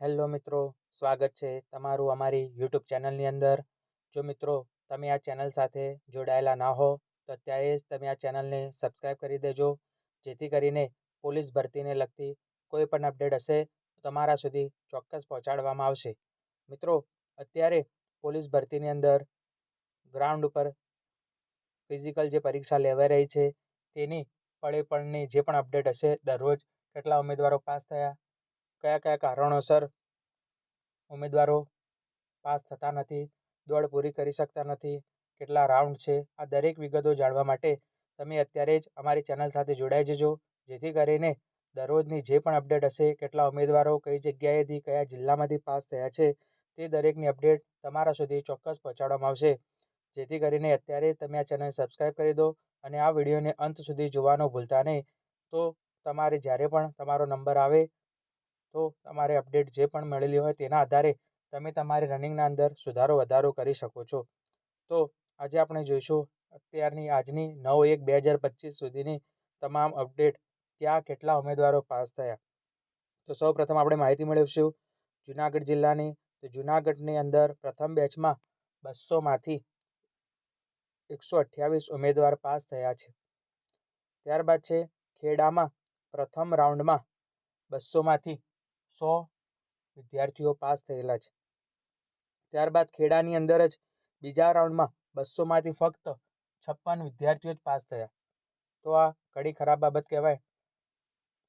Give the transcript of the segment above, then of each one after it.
Hello મિત્રો, સ્વાગત છે તમારું અમારી યુટ્યુબ ચેનલની અંદર. જો મિત્રો, તમે આ ચેનલ સાથે જોડાયેલા ના હો, તો અત્યારે જ તમે આ ચેનલને સબસ્ક્રાઈબ કરી દેજો. જેથી કરીને પોલીસ ભરતીને લગતી કોઈ પણ અપડેટ હશે, તો તમારા સુધી ચોક્કસ પહોંચાડવામાં આવશે. મિત્રો, અત્યારે પોલીસ ભરતીની અંદર ગ્રાઉન્ડ ઉપર ફિઝિકલ જે પરીક્ષા લેવાઈ રહી છે, તેની પળે પળની જે પણ અપડેટ હશે, દરરોજ કેટલા ઉમેદવારો પાસ થયા કયા કયા કારણોસર ઉમેદવારો પાસ થતા નથી, દોડ પૂરી કરી શકતા નથી, કેટલા રાઉન્ડ છે, આ દરેક વિગતો જાણવા માટે તમે અત્યારે જ અમારી ચેનલ સાથે જોડાઈ જજો, જેથી કરીને દરરોજની જે પણ અપડેટ હશે, કેટલા ઉમેદવારો કઈ જગ્યાએથી કયા જિલ્લામાંથી પાસ થયા છે, તે દરેકની અપડેટ તમારા સુધી ચોક્કસ પહોંચાડવામાં આવશે. જેથી કરીને અત્યારે તમે આ ચેનલ સબસ્ક્રાઈબ કરી દો અને આ વિડીયોને અંત સુધી જોવાનું ભૂલતા નહીં. તો તમારે જ્યારે પણ તમારો નંબર આવે તો તમારે અપડેટ જે પણ મળેલી હોય તેના આધારે તમે તમારી રનિંગના અંદર સુધારો વધારો કરી શકો છો. તો આજે આપણે જોઈશું અત્યારની આજની નવ એક બે હજાર પચીસ સુધીની તમામ અપડેટ ક્યાં કેટલા ઉમેદવારો પાસ થયા. તો સૌ પ્રથમ આપણે માહિતી મેળવીશું જુનાગઢ જિલ્લાની. તો જુનાગઢની અંદર પ્રથમ બેચમાં બસોમાંથી એકસો અઠ્યાવીસ ઉમેદવાર પાસ થયા છે. ત્યારબાદ છે ખેડામાં પ્રથમ રાઉન્ડમાં બસોમાંથી સો વિદ્યાર્થીઓ પાસ થયેલા છે. ત્યારબાદ ખેડાની અંદર જ બીજા રાઉન્ડમાં બસોમાંથી ફક્ત છપ્પન વિદ્યાર્થીઓ જ પાસ થયા. તો આ ઘણી ખરાબ બાબત કહેવાય.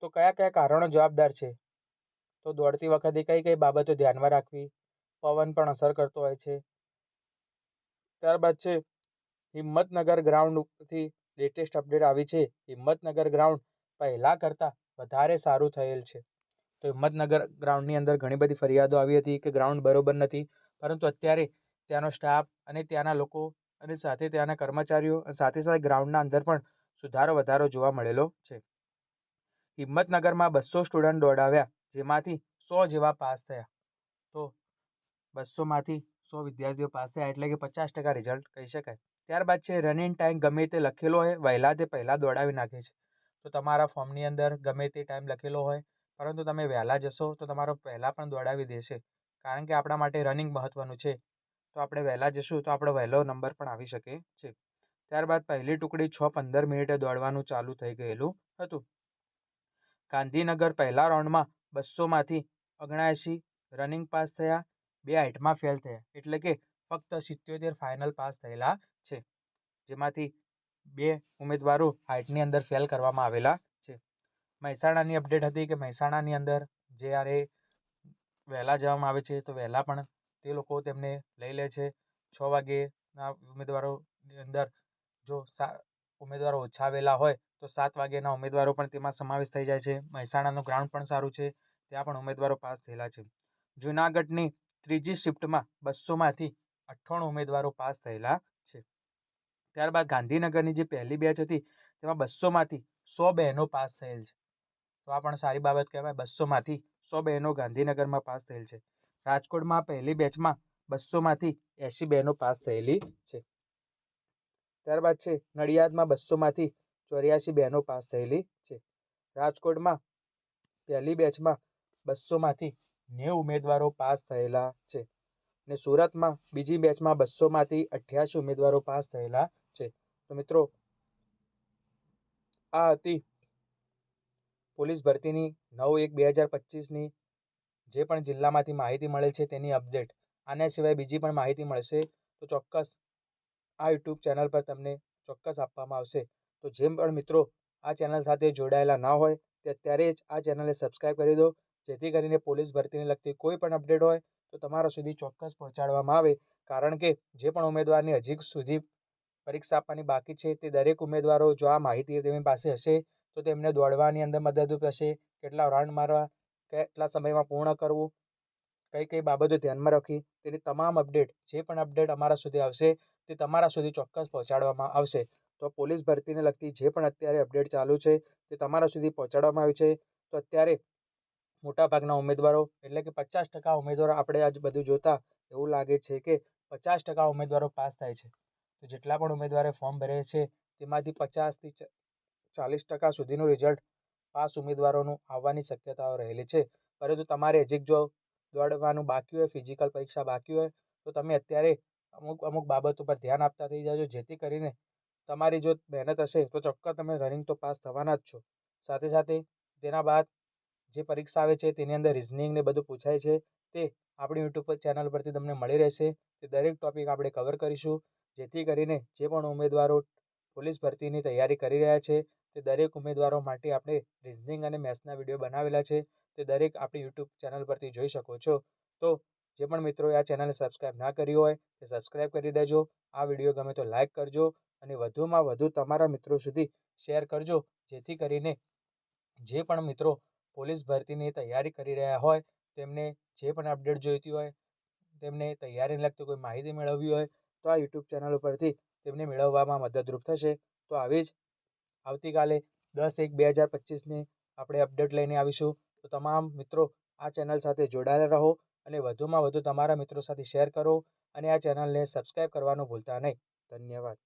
તો કયા કયા કારણો જવાબદાર છે? તો દોડતી વખતે કઈ કઈ બાબતો ધ્યાનમાં રાખવી? પવન પણ અસર કરતો હોય છે. ત્યારબાદ છે, હિંમતનગર ગ્રાઉન્ડથી લેટેસ્ટ અપડેટ આવી છે. હિંમતનગર ગ્રાઉન્ડ પહેલાં કરતાં વધારે સારું થયેલ છે. તો હિંમતનગર ગ્રાઉન્ડની અંદર ઘણી બધી ફરિયાદો આવી હતી કે ગ્રાઉન્ડ બરોબર નથી. પરંતુ અત્યારે ત્યાંનો સ્ટાફ અને ત્યાંના લોકો અને સાથે ત્યાંના કર્મચારીઓ સાથે સાથે ગ્રાઉન્ડના અંદર પણ સુધારો વધારો જોવા મળેલો છે. હિંમતનગરમાં બસો સ્ટુડન્ટ દોડાવ્યા, જેમાંથી સો જેવા પાસ થયા. તો બસોમાંથી સો વિદ્યાર્થીઓ પાસ થયા એટલે કે પચાસ ટકા રિઝલ્ટ કહી શકાય. ત્યારબાદ છે રનિંગ ટાઈમ ગમે તે લખેલો હોય, વહેલા તે પહેલાં દોડાવી નાખે છે. તો તમારા ફોર્મની અંદર ગમે તે ટાઈમ લખેલો હોય પરંતુ તમે વહેલા જશો તો તમારો પહેલાં પણ દોડાવી દેશે, કારણ કે આપણા માટે રનિંગ મહત્ત્વનું છે. તો આપણે વહેલા જશું તો આપણો વહેલો નંબર પણ આવી શકે છે. ત્યારબાદ પહેલી ટુકડી છ પંદર મિનિટે દોડવાનું ચાલુ થઈ ગયેલું હતું. ગાંધીનગર પહેલા રાઉન્ડમાં બસોમાંથી ઓગણએંસી રનિંગ પાસ થયા, બે હાઇટમાં ફેલ થયા, એટલે કે ફક્ત સિત્યોતેર ફાઇનલ પાસ થયેલા છે. જેમાંથી બે ઉમેદવારો હાઇટની અંદર ફેલ કરવામાં આવેલા મહેસાણાની અપડેટ હતી કે મહેસાણાની અંદર જ્યારે વહેલા જવામાં આવે છે તો વહેલા પણ તે લોકો તેમને લઈ લે છે. છ વાગ્યેના ઉમેદવારોની અંદર જો સા, ઉમેદવારો ઓછા આવેલા હોય તો સાત વાગ્યાના ઉમેદવારો પણ તેમાં સમાવેશ થઈ જાય છે. મહેસાણાનું ગ્રાઉન્ડ પણ સારું છે. ત્યાં પણ ઉમેદવારો પાસ થયેલા છે. જુનાગઢની ત્રીજી શિફ્ટમાં બસોમાંથી અઠ્ઠાણું ઉમેદવારો પાસ થયેલા છે. ત્યારબાદ ગાંધીનગરની જે પહેલી બેચ હતી તેમાં બસોમાંથી સો બહેનો પાસ થયેલ છે. તો આ પણ સારી બાબત કહેવાય, બસોમાંથી સો બહેનો ગાંધીનગરમાં પાસ થયેલ છે. રાજકોટમાં પહેલી બેચમાં બસોમાંથી એંશી બહેનો પાસ થયેલી છે. ત્યારબાદ છે, નડિયાદમાં બસોમાંથી ચોર્યાસી બહેનો પાસ થયેલી છે. રાજકોટમાં પહેલી બેચમાં બસોમાંથી નેવું ઉમેદવારો પાસ થયેલા છે ને સુરતમાં બીજી બેચમાં બસોમાંથી અઠ્યાસી ઉમેદવારો પાસ થયેલા છે. તો મિત્રો, આ હતી પોલીસ ભરતીની નવ એક બે હજાર પચીસની જે પણ જિલ્લામાંથી માહિતી મળેલ છે તેની અપડેટ. આના સિવાય બીજી પણ માહિતી મળશે તો ચોક્કસ આ યુટ્યુબ ચેનલ પર તમને ચોક્કસ આપવામાં આવશે. તો જેમ પણ મિત્રો આ ચેનલ સાથે જોડાયેલા ના હોય તે અત્યારે જ આ ચેનલને સબસ્ક્રાઈબ કરી દો. જેથી કરીને પોલીસ ભરતીને લગતી કોઈ પણ અપડેટ હોય તો તમારા સુધી ચોક્કસ પહોંચાડવામાં આવે. કારણ કે જે પણ ઉમેદવારની હજી સુધી પરીક્ષા આપવાની બાકી છે તે દરેક ઉમેદવારો જો આ માહિતી તેમની પાસે હશે તો તેમને દોડવાની અંદર મદદરૂપ થશે, કેટલા રાઉન્ડ મારવા, કેટલા સમયમાં પૂર્ણ કરવું, કઈ કઈ બાબતો ધ્યાનમાં રાખી, તેની તમામ અપડેટ જે પણ અપડેટ અમારા સુધી આવશે, તે તમારા સુધી ચોક્કસ પહોંચાડવામાં આવશે. તો પોલીસ ભરતીને લગતી જે પણ અત્યારે અપડેટ ચાલુ છે, તે તમારા સુધી પહોંચાડવામાં આવી છે. તો અત્યારે મોટાભાગના ઉમેદવારો, એટલે કે પચાસ ટકા ઉમેદવારો આપણે આજ બધું જોતા, એવું લાગે છે કે પચાસ ટકા ઉમેદવારો પાસ થાય છે. તો જેટલા પણ ઉમેદવારે ફોર્મ ભરે છે, તેમાંથી પચાસથી ચાલીસ ટકા સુધીનું રિઝલ્ટ પાસ ઉમેદવારોનું આવવાની શક્યતાઓ રહેલી છે. પરંતુ તમારે હજી જો દોડવાનું બાકી હોય ફિઝિકલ પરીક્ષા બાકી હોય, તો તમે અત્યારે અમુક અમુક બાબતો પર ધ્યાન આપતા થઈ જાજો. જેથી કરીને તમારી જો મહેનત હશે, તો ચોક્કસ તમે રનિંગ તો પાસ થવાના જ છો. સાથે સાથે તેના બાદ જે પરીક્ષા આવે છે, તેની અંદર રિઝનિંગ ને બધું પૂછાય છે, તે આપણી યુટ્યુબ પર ચેનલ પરથી તમને મળી રહેશે. તે દરેક ટોપિક આપણે કવર કરીશું. જેથી કરીને જે પણ ઉમેદવારો પોલીસ ભરતીની તૈયારી કરી રહ્યા છે તે દરેક ઉમેદવારો માટે આપણે રિઝનિંગ અને મેથ્સના વીડિયો બનાવેલા છે. તે દરેક આપણી યુટ્યુબ ચેનલ પરથી જોઈ શકો છો. તો જે પણ મિત્રોએ આ ચેનલને સબસ્ક્રાઈબ ના કરી હોય તે સબસ્ક્રાઈબ કરી દેજો. આ વીડિયો ગમે તો લાઇક કરજો અને વધુમાં વધુ તમારા મિત્રો સુધી શેર કરજો. જેથી કરીને જે પણ મિત્રો પોલીસ ભરતીની તૈયારી કરી રહ્યા હોય, તેમને જે પણ અપડેટ જોઈતી હોય, તેમને તૈયારીને લગતી કોઈ માહિતી મેળવવી હોય, તો આ યુટ્યુબ ચેનલ ઉપરથી તેમને મેળવવામાં મદદરૂપ થશે. તો આવી જ આવતીકાલે દસ એક બે હજાર પચીસની આપણે અપડેટ લઈને આવીશું. તો તમામ મિત્રો આ ચેનલ સાથે જોડાયેલા રહો અને વધુમાં વધુ તમારા મિત્રો સાથે શેર કરો અને આ ચેનલને સબસ્ક્રાઈબ કરવાનું ભૂલતા નહીં. ધન્યવાદ.